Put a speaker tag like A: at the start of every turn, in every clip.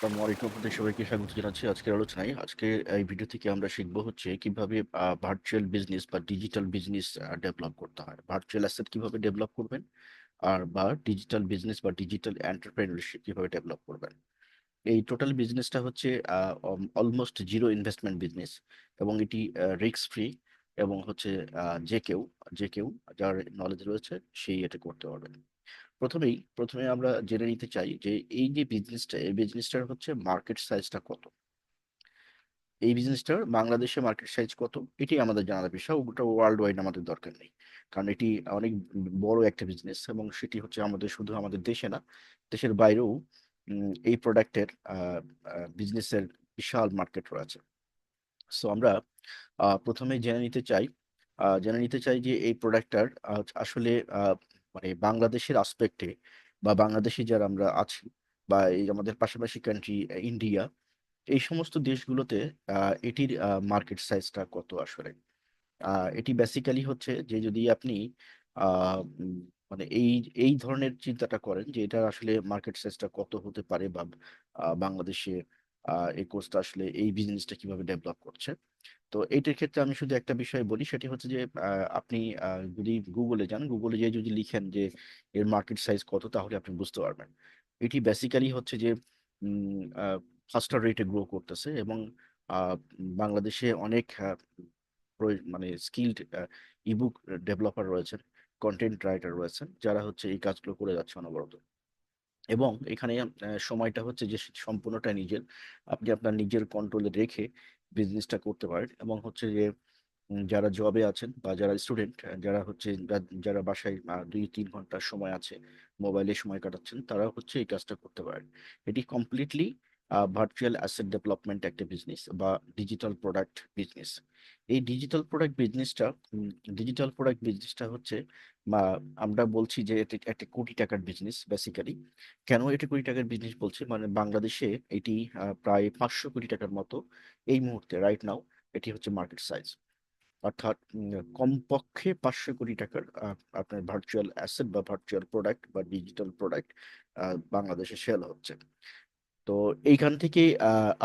A: আসসালামু আলাইকুম আপনাদের সবাইকে স্বাগত জানাচ্ছি আজকের আলোচনায়। আজকে এই ভিডিও থেকে আমরা শিখব হচ্ছে কীভাবে ভার্চুয়াল বিজনেস বা ডিজিটাল বিজনেস ডেভেলপ করতে হয়। ভার্চুয়াল অ্যাসেট কীভাবে ডেভেলপ করবেন? আর, বা ডিজিটাল বিজনেস বা ডিজিটাল এন্টারপ্রেনারশিপ কীভাবে ডেভেলপ করবেন? এই টোটাল বিজনেসটা হচ্ছে অলমোস্ট জিরো ইনভেস্টমেন্ট বিজনেস এবং এটি রিস্ক ফ্রি এবং হচ্ছে যে কেউ যে কেউ যার নলেজ রয়েছে, সেই এটা করতে পারবেন। প্রথমেই, প্রথমে আমরা জেনে নিতে চাই যে এই যে বিজনেসটা এই বিজনেসটার হচ্ছে মার্কেট সাইজটা কত? এই বিজনেসটার বাংলাদেশে মার্কেট সাইজ কত? এটি আমাদের জানার বিষয়। ওটা ওয়ার্ল্ড ওয়াইড আমাদের দরকার নেই। কারণ এটি অনেক বড় একটা বিজনেস এবং সেটি হচ্ছে আমাদের শুধু আমাদের দেশে না, দেশের বাইরেও এই প্রোডাক্টের বিজনেসের বিশাল মার্কেট রয়েছে। সো আমরা প্রথমে জেনে নিতে চাই জেনে নিতে চাই যে এই প্রোডাক্টটার আসলে মানে বাংলাদেশের আসপেক্টে বা বাংলাদেশে যারা আমরা আছি বা এই আমাদের পাশাপাশি কান্ট্রি ইন্ডিয়া এই সমস্ত দেশগুলোতে এটির মার্কেট সাইজটা কত আসলে? এটি বেসিক্যালি হচ্ছে যে যদি আপনি মানে এই এই ধরনের চিন্তাটা করেন যে এটা আসলে মার্কেট সাইজটা কত হতে পারে বা বাংলাদেশে এই কোর্সটা আসলে, এই বিজনেসটা কীভাবে ডেভেলপ করছে। তো এইটার ক্ষেত্রে আমি শুধু একটা বিষয় বলি, সেটি হচ্ছে যে আপনি যদি গুগলে যান গুগলে যে যদি লিখেন যে, এর মার্কেট সাইজ কত, তাহলে আপনি বুঝতে পারবেন। এটি বেসিক্যালি হচ্ছে যে ফাস্টার রেটে গ্রো করতেছে এবং বাংলাদেশে অনেক মানে স্কিল্ড ইবুক ডেভেলপার রয়েছেন কন্টেন্ট রাইটার রয়েছেন, যারা হচ্ছে এই কাজগুলো করে যাচ্ছে অনবরত। এবং এখানে সময়টা হচ্ছে যে সম্পূর্ণটা নিজের। আপনি আপনার নিজের কন্ট্রোলে রেখে বিজনেসটা করতে পারেন এবং হচ্ছে যে যারা জবে আছেন বা যারা স্টুডেন্ট যারা হচ্ছে যারা বাসায় দুই, তিন ঘণ্টার সময় আছে মোবাইলে সময় কাটাচ্ছেন তারা হচ্ছে এই কাজটা করতে পারেন। এটি কমপ্লিটলি ভার্চুয়াল অ্যাসেট ডেভেলপমেন্ট একটা বিজনেস বা ডিজিটাল প্রোডাক্ট বিজনেস এই ডিজিটাল প্রোডাক্ট বিজনেসটা ডিজিটাল প্রোডাক্ট বিজনেসটা হচ্ছে, বা আমরা বলছি যে এটি একটা কোটি টাকার বিজনেস বেসিক্যালি কেন এটা কোটি টাকার বিজনেস বলছি? মানে বাংলাদেশে এটি প্রায় পাঁচশো কোটি টাকার মতো এই মুহূর্তে রাইট নাও এটি হচ্ছে মার্কেট সাইজ অর্থাৎ কমপক্ষে পাঁচশো কোটি টাকার আপনার ভার্চুয়াল অ্যাসেট বা ভার্চুয়াল প্রোডাক্ট বা ডিজিটাল প্রোডাক্ট বাংলাদেশে সেল হচ্ছে। তো এইখান থেকে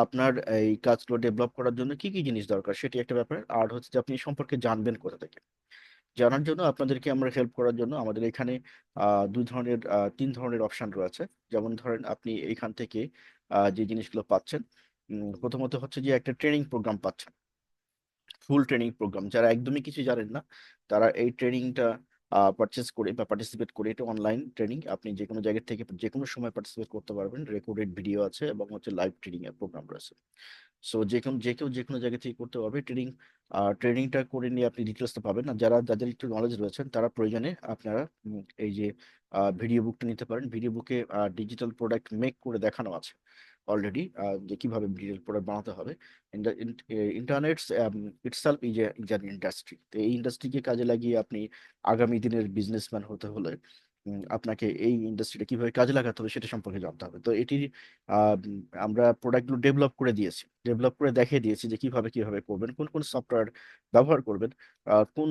A: আপনার এই কাজগুলো ডেভেলপ করার জন্য কি কি জিনিস দরকার সেটি একটা ব্যাপার। আর হচ্ছে যে আপনি সম্পর্কে জানবেন কোথা থেকে? জানার জন্য আপনাদেরকে আমরা হেল্প করার জন্য আমাদের এখানে দুই ধরনের তিন ধরনের অপশন রয়েছে। যেমন ধরেন আপনি এইখান থেকে যে জিনিসগুলো পাচ্ছেন প্রথমত হচ্ছে যে একটা ট্রেনিং প্রোগ্রাম পাচ্ছেন। ফুল ট্রেনিং প্রোগ্রাম যারা একদমই কিছু জানেন না, তারা এই ট্রেনিংটা পারচেস করে বা পার্টিসিপেট করে এটা অনলাইন ট্রেনিং আপনি যে কোনো জায়গা থেকে যে কোনো সময় পার্টিসিপেট করতে পারবেন। রেকর্ডেড ভিডিও আছে এবং হচ্ছে লাইভ ট্রেনিং এর প্রোগ্রাম রয়েছে। সো যে কোনো যে কেউ যে কোনো জায়গা থেকে করতে পারবে ট্রেনিং ট্রেনিংটা করে নিয়ে আপনি ডিটেলসটা পাবেন। না যারা, যাদের একটু নলেজ রয়েছেন, তারা প্রয়োজনে আপনারা এই যে ভিডিও বুকটা নিতে পারেন। ভিডিও বুকে ডিজিটাল প্রোডাক্ট মেক করে দেখানো আছে। অলরেডি যে কীভাবে ডিজিটাল প্রোডাক্ট বানাতে হবে। Internet itself is is an industry তো এই ইন্ডাস্ট্রিকে কাজে লাগিয়ে আপনি আগামী দিনের বিজনেসম্যান হতে হলে আপনাকে এই ইন্ডাস্ট্রিটা কীভাবে কাজে লাগাতে হবে সেটা সম্পর্কে জানতে হবে। তো এটির আমরা প্রোডাক্টগুলো ডেভেলপ করে দিয়েছি। ডেভেলপ করে দেখিয়ে দিয়েছি যে কীভাবে কীভাবে করবেন, কোন কোন সফটওয়্যার ব্যবহার করবেন কোন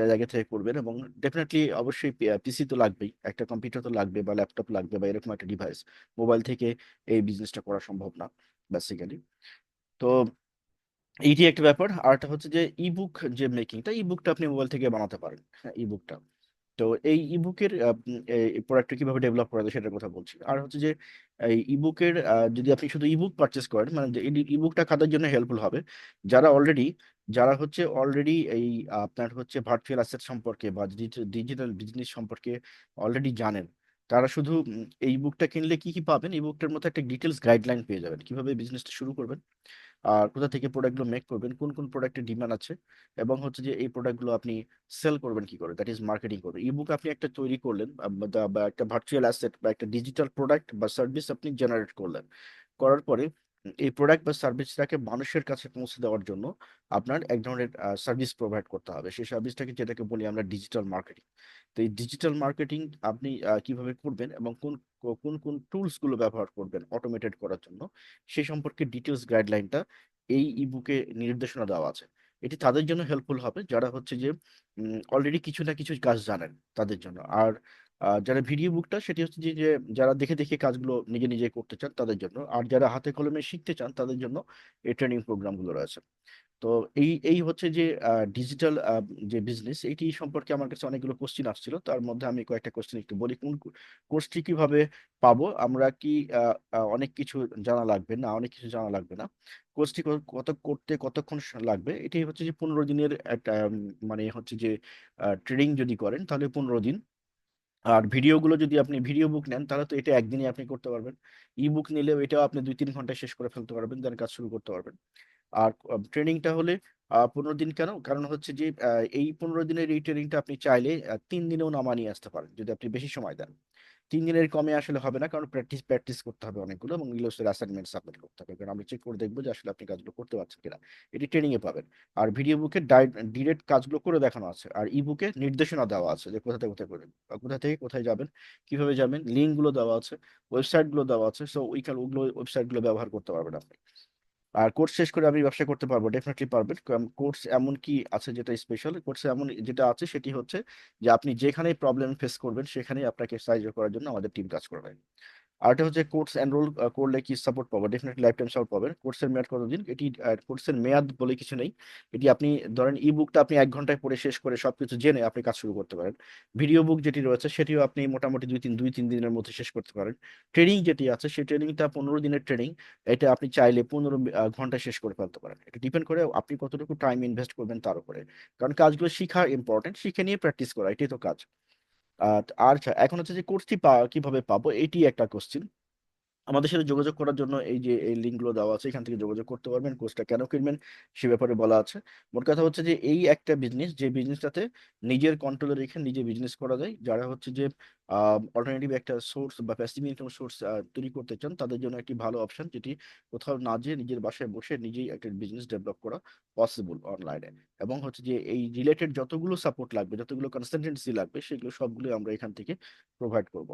A: জায়গা থেকে করবেন এবং ডেফিনেটলি অবশ্যই পিসি তো লাগবেই, একটা কম্পিউটার তো লাগবে বা ল্যাপটপ লাগবে বা এরকম একটা ডিভাইস মোবাইল থেকে এই বিজনেসটা করা সম্ভব না বেসিক্যালি তো এইটি একটা ব্যাপার। আর একটা হচ্ছে যে ইবুক যে মেকিংটা ইবুকটা আপনি মোবাইল থেকে বানাতে পারেন। হ্যাঁ ইবুকটা তো এই ইবুকের এই প্রোডাক্টটা কীভাবে ডেভেলপ করা যায় সেটার কথা বলছি। আর হচ্ছে যে, এই ইবুকের যদি আপনি শুধু ইবুক পারচেস করেন মানে ইবুকটা খাতার জন্য হেল্পফুল হবে। যারা অলরেডি যারা হচ্ছে অলরেডি এই, আপনার হচ্ছে ভার্চুয়াল অ্যাসেট সম্পর্কে বা ডিজিটাল বিজনেস সম্পর্কে অলরেডি জানেন, তারা শুধু এই বুকটা কিনলে কি কি পাবেন? এই বুকটার মধ্যে একটা ডিটেলস গাইডলাইন পেয়ে যাবেন। কীভাবে বিজনেসটা শুরু করবেন? আর কোথা থেকে প্রোডাক্টগুলো মেক করবেন, কোন কোন প্রোডাক্টের ডিমান্ড আছে এবং হচ্ছে যে এই প্রোডাক্টগুলো আপনি সেল করবেন কি করে? দ্যাট ইজ মার্কেটিং করবেন। ইবুক আপনি একটা তৈরি করলেন বা একটা ভার্চুয়াল অ্যাসেট বা একটা ডিজিটাল প্রোডাক্ট বা সার্ভিস আপনি জেনারেট করলেন। করার পরে এই প্রোডাক্ট বা সার্ভিসটাকে মানুষের কাছে পৌঁছে দেওয়ার জন্য আপনার এক ধরনের সার্ভিস প্রোভাইড করতে হবে। সেই সার্ভিসটাকে যেটাকে বলি আমরা ডিজিটাল মার্কেটিং তো এই ডিজিটাল মার্কেটিং আপনি কীভাবে করবেন এবং কোন কোন কোন টুলসগুলো ব্যবহার করবেন অটোমেটেড করার জন্য, সে সম্পর্কে ডিটেলস গাইডলাইনটা এই ইবুকে নির্দেশনা দেওয়া আছে। এটি তাদের জন্য হেল্পফুল হবে। যারা হচ্ছে যে অলরেডি কিছু না কিছু কাজ জানেন তাদের জন্য। আর যারা ভিডিও বুকটা সেটি হচ্ছে যে যারা দেখে দেখে কাজগুলো নিজে নিজে করতে চান তাদের জন্য। আর যারা হাতে কলমে শিখতে চান তাদের জন্য এই ট্রেনিং প্রোগ্রামগুলো রয়েছে। তো এই এই হচ্ছে যে ডিজিটাল যে বিজনেস এইটি সম্পর্কে আমার কাছে অনেকগুলো কোশ্চিন আসছিল। তার মধ্যে আমি কয়েকটা কোশ্চিন একটু বলি। কোন কোর্সটি কীভাবে পাবো? আমরা কি অনেক কিছু জানা লাগবে না? অনেক কিছু জানা লাগবে না? কোর্সটি কত করতে কতক্ষণ লাগবে? এটাই হচ্ছে যে পনেরো দিনের একটা মানে হচ্ছে যে ট্রেনিং যদি করেন তাহলে পনেরো দিন। আর ভিডিওগুলো যদি আপনি ভিডিও বুক নেন, তাহলে তো এটা একদিনে আপনি করতে পারবেন। ই বুক নিলেও এটাও আপনি দুই তিন ঘন্টায় শেষ করে ফেলতে পারবেন দেন কাজ শুরু করতে পারবেন। আর ট্রেনিংটা হলে পনেরো দিন কেন? কারণ হচ্ছে যে এই পনেরো দিনের এই ট্রেনিংটা আপনি চাইলে তিন দিনেও নামা নিয়ে আসতে পারেন, যদি আপনি বেশি সময় দেন। তিন দিনের কমে আসলে হবে না, কারণ প্র্যাকটিস প্র্যাকটিস করতে হবে অনেকগুলো এবং এগুলো অ্যাসাইনমেন্ট সাবমিট করতে হবে। কারণ আমি চেক করে দেখব যে আসলে আপনি কাজগুলো করতে পারছেন কিনা। এটি ট্রেনিংয়ে পাবেন। আর ভিডিও বুকে ডিরেক্ট কাজগুলো করে দেখানো আছে। আর ই বুকে নির্দেশনা দেওয়া আছে যে কোথা থেকে, কোথায় করবেন কোথা থেকে, কোথায় যাবেন, কীভাবে যাবেন লিঙ্কগুলো দেওয়া আছে ওয়েবসাইটগুলো দেওয়া আছে। সো ওইখানে ওগুলো ওয়েবসাইটগুলো ব্যবহার করতে পারবেন আপনি। আর কোর্স শেষ করে আমি ব্যবসা করতে পারব ডেফিনেটলি পারবেন। কোর্স এমন কি আছে যেটা স্পেশাল কোর্স এমন যেটা আছে সেটি হচ্ছে যে আপনি যেখানেই প্রবলেম ফেস করবেন, সেখানেই আপনাকে সাহায্য করার জন্য আমাদের টিম কাজ করবে আরেকটা হচ্ছে কোর্স এনরোল করলে কি সাপোর্ট পাবো? ডেফিনেটলি লাইফ টাইম সাপোর্ট পাবেন কোর্সের মেয়াদ কতদিন? এটি কোর্সের মেয়াদ বলে কিছু নেই। এটি আপনি, ধরেন ই বুকটা আপনি এক ঘন্টায় পড়ে শেষ করে সবকিছু জেনে আপনি কাজ শুরু করতে পারেন। ভিডিও বুক যেটি রয়েছে, সেটিও আপনি মোটামুটি দুই তিন দুই তিন দিনের মধ্যে শেষ করতে পারেন। ট্রেনিং যেটি আছে, সেই ট্রেনিংটা পনেরো দিনের ট্রেনিং এটা আপনি চাইলে পনেরো ঘন্টায় শেষ করে ফেলতে পারেন। এটা ডিপেন্ড করে আপনি কতটুকু টাইম ইনভেস্ট করবেন তার উপরে। কারণ কাজগুলো শিখা ইম্পর্টেন্ট শিখে নিয়ে প্র্যাকটিস করা, এটাই তো কাজ। আর আচ্ছা, এখন হচ্ছে যে কোর্সটি পা কীভাবে পাবো? এটি একটা কোশ্চিন আমাদের সাথে যোগাযোগ করার জন্য এই যে, এই লিঙ্কগুলো দেওয়া আছে, এখান থেকে যোগাযোগ করতে পারবেন, কোর্সটা কেন কিনবেন সে ব্যাপারে বলা আছে। মোট কথা হচ্ছে যে, এই একটা বিজনেস যে বিজনেসটাতে নিজের কন্ট্রোলে রেখে নিজে বিজনেস করা যায়, যারা হচ্ছে যে অল্টারনেটিভ একটা সোর্স বা প্যাসিভ ইনকাম সোর্স তৈরি করতে চান, তাদের জন্য একটি ভালো অপশন যেটি কোথাও না যেয়ে নিজের বাসায় বসে নিজেই একটা বিজনেস ডেভেলপ করা পসিবল অনলাইনে এবং হচ্ছে যে, এই রিলেটেড যতগুলো সাপোর্ট লাগবে, যতগুলো কনসালটেন্সি লাগবে, সেগুলো সবগুলো আমরা এখান থেকে প্রোভাইড করব।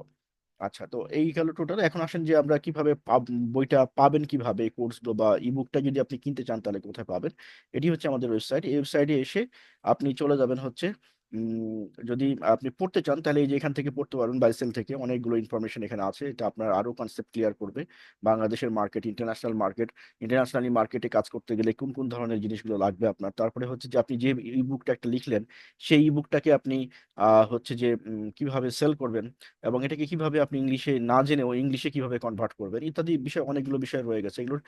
A: আচ্ছা তো এই গেল টোটাল এখন আসেন যে আমরা কীভাবে পাব- বইটা পাবেন কীভাবে কোর্সগুলো বা ইবুকটা যদি আপনি কিনতে চান তাহলে কোথায় পাবেন? এটি হচ্ছে আমাদের ওয়েবসাইট এই ওয়েবসাইটে এসে আপনি চলে যাবেন হচ্ছে যদি আপনি পড়তে চান, তাহলে এই যে এখান থেকে পড়তে পারবেন বাইসেল থেকে অনেকগুলো ইনফরমেশন এখানে আছে। এটা আপনার আরও কনসেপ্ট ক্লিয়ার করবে। বাংলাদেশের মার্কেট ইন্টারন্যাশনাল মার্কেট ইন্টারন্যাশনালি মার্কেটে কাজ করতে গেলে কোন কোন ধরনের জিনিসগুলো লাগবে আপনার? তারপরে হচ্ছে যে আপনি যে ইবুকটা একটা লিখলেন, সেই ই বুকটাকে আপনি হচ্ছে যে কীভাবে সেল করবেন এবং এটাকে কীভাবে আপনি ইংলিশে না জেনেও ইংলিশে কীভাবে কনভার্ট করবেন, ইত্যাদি বিষয়, অনেকগুলো বিষয় রয়ে গেছে। এগুলোর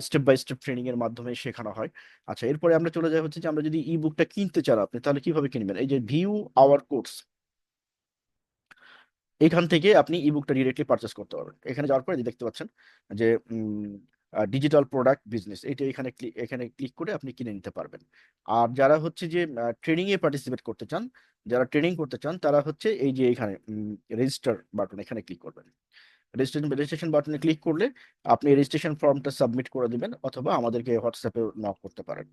A: স্টেপ বাই স্টেপ ট্রেনিং এর মাধ্যমে শেখানো হয়। আচ্ছা এরপরে আমরা চলে যাই হচ্ছে যে আমরা যদি ই বুকটা কিনতে চান আপনি, তাহলে কীভাবে কিনবেন? এই যে ভিউ আওয়ার কোর্স এখান থেকে আপনি ই বুকটা ডিরেক্টলি পারচেস করতে পারবেন। এখানে যাওয়ার পরে দেখতে পাচ্ছেন যে ডিজিটাল প্রোডাক্ট বিজনেস এটা এখানে এখানে ক্লিক করে আপনি কিনে নিতে পারবেন। আর যারা হচ্ছে যে ট্রেনিং এ পার্টিসিপেট করতে চান, যারা ট্রেনিং করতে চান, তারা হচ্ছে এই যে এখানে রেজিস্টার বাটন এখানে ক্লিক করবেন। রেজিস্ট্রেশন রেজিস্ট্রেশন বাটনে ক্লিক করলে আপনি রেজিস্ট্রেশন ফর্মটা সাবমিট করে দিবেন, অথবা আমাদেরকে হোয়াটসঅ্যাপে নক করতে পারেন।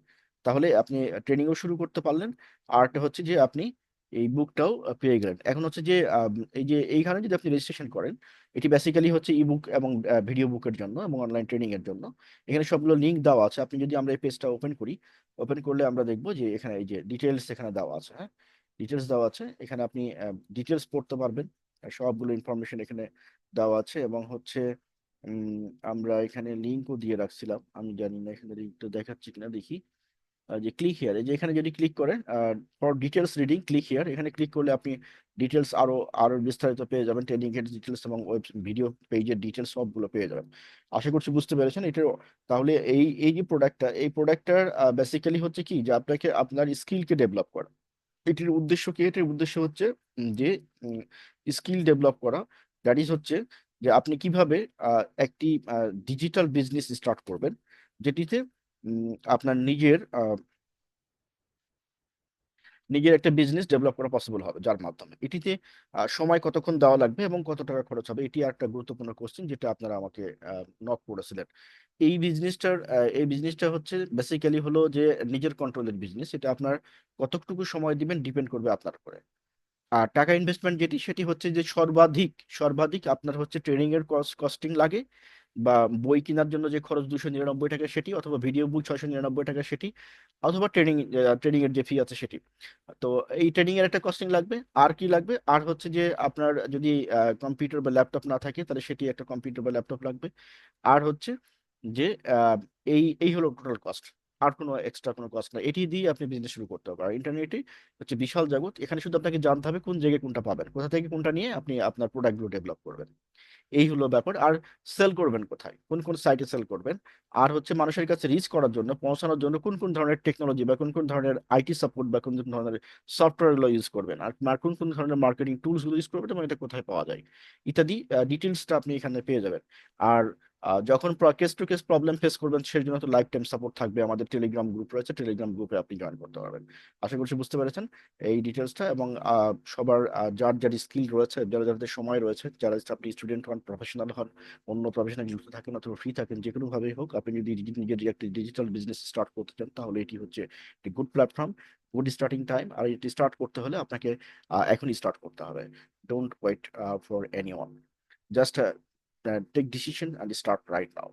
A: তাহলে আপনি ট্রেনিংও শুরু করতে পারলেন। আর একটা হচ্ছে যে আপনি এই বুকটাও পেয়ে গেলেন। এখন হচ্ছে যে এই যে এইখানে যদি আপনি রেজিস্ট্রেশন করেন, এটি বেসিক্যালি হচ্ছে ই বুক এবং ভিডিও বুকের জন্য এবং অনলাইন ট্রেনিং এর জন্য। এখানে সবগুলো লিঙ্ক দেওয়া আছে। আপনি যদি আমরা এই পেজটা ওপেন করি ওপেন করলে আমরা দেখব যে এখানে এই যে ডিটেলস এখানে দেওয়া আছে হ্যাঁ? ডিটেলস দেওয়া আছে। এখানে আপনি ডিটেলস পড়তে পারবেন। সবগুলো ইনফরমেশন এখানে দেওয়া আছে এবং হচ্ছে আমরা এখানে লিঙ্কও দিয়ে রাখছিলাম। আমি জানি না এখানে লিঙ্কটা দেখাচ্ছি কিনা, দেখি। যে ক্লিক হিয়ার এই যে এখানে যদি ক্লিক করেন for details reading click here এখানে ক্লিক করলে আপনি ডিটেলস আরও আরও বিস্তারিত পেয়ে যাবেন ট্রেনিং এর ডিটেলস এবং ওয়েব ভিডিও পেজের ডিটেলস সবগুলো পেয়ে যাবেন। আশা করছি বুঝতে পেরেছেন, এটার তাহলে এই এই যে প্রোডাক্টটা এই প্রোডাক্টটার বেসিক্যালি হচ্ছে কি যে আপনাকে আপনার স্কিলকে ডেভেলপ করা। এটির উদ্দেশ্য কি? এটির উদ্দেশ্য হচ্ছে যে স্কিল ডেভেলপ করা। দ্যাট ইজ হচ্ছে যে আপনি কীভাবে একটি ডিজিটাল বিজনেস স্টার্ট করবেন, যেটিতে আপনার নিজের নিজের একটা বিজনেস ডেভেলপ করা পসিবল হবে যার মাধ্যমে। এটিতে সময় কতক্ষণ দেওয়া লাগবে এবং কত টাকা খরচ হবে, এটি একটা গুরুত্বপূর্ণ কোশ্চেন যেটা আপনারা আমাকে নক করেছিলেন। এই বিজনেসটার এই বিজনেসটা হচ্ছে বেসিক্যালি হলো যে নিজের কন্ট্রোলের বিজনেস এটা আপনার কতটুকু সময় দিবেন ডিপেন্ড করবে আপনার উপরে। আর টাকা ইনভেস্টমেন্ট যেটি, সেটি হচ্ছে যে সর্বাধিক সর্বাধিক আপনার হচ্ছে ট্রেনিং এর কস্টিং লাগে। বা বই কেনার জন্য যে খরচ দুশো নিরানব্বই টাকা সেটি অথবা ভিডিও বুক ছয়শো নিরানব্বই টাকা সেটি অথবা ট্রেনিং ট্রেনিং এর যে ফি আছে সেটি। তো এই ট্রেনিং এর একটা কস্টিং লাগবে। আর কি লাগবে? আর হচ্ছে যে আপনার যদি কম্পিউটার বা ল্যাপটপ না থাকে তাহলে সেটি একটা কম্পিউটার বা ল্যাপটপ লাগবে। আর হচ্ছে যে এই এই হলো টোটাল কস্ট আর কোনো এক্সট্রা কোনো কস্ট না। এটি দিয়ে আপনি বিজনেস শুরু করতে পারেন ইন্টারনেটে হচ্ছে বিশাল জগৎ। এখানে শুধু আপনাকে জানতে হবে কোন জায়গায় কোনটা পাবেন। কোথা থেকে কোনটা নিয়ে আপনি আপনার প্রোডাক্টগুলো ডেভেলপ করবেন। এই হলো ব্যাপার। আর সেল করবেন কোথায়? কোন কোন সাইটে সেল করবেন? আর হচ্ছে মানুষের কাছে রিচ করার জন্য, পৌঁছানোর জন্য কোন কোন ধরনের টেকনোলজি বা কোন কোন ধরনের আইটি সাপোর্ট বা কোন কোন ধরনের সফটওয়্যারগুলো ইউজ করবেন? আর কোন কোন ধরনের মার্কেটিং টুলসগুলো ইউজ করবেন এবং এটা কোথায় পাওয়া যায়? ইত্যাদি ডিটেলসটা আপনি এখানে পেয়ে যাবেন। আর যখন case to case problem face করবেন সেই জন্য তো লাইফ টাইম সাপোর্ট থাকবে। আমাদের টেলিগ্রাম গ্রুপ রয়েছে টেলিগ্রাম গ্রুপে আপনি জয়েন করতে পারবেন। আশা করছি বুঝতে পেরেছেন এই ডিটেলসটা এবং সবার যার যার স্কিল রয়েছে, যারা যাদের সময় রয়েছে, যারা আপনি স্টুডেন্ট হন প্রফেশনাল হন, অন্য প্রফেশনাল যুক্ত থাকেন অথবা ফ্রি থাকেন যে কোনোভাবেই হোক, আপনি যদি নিজের একটি ডিজিটাল বিজনেস স্টার্ট করতে চান, তাহলে এটি হচ্ছে একটি good platform good starting time আর এটি স্টার্ট করতে হলে আপনাকে এখনই স্টার্ট করতে হবে। Don't wait for anyone just take decision and start right now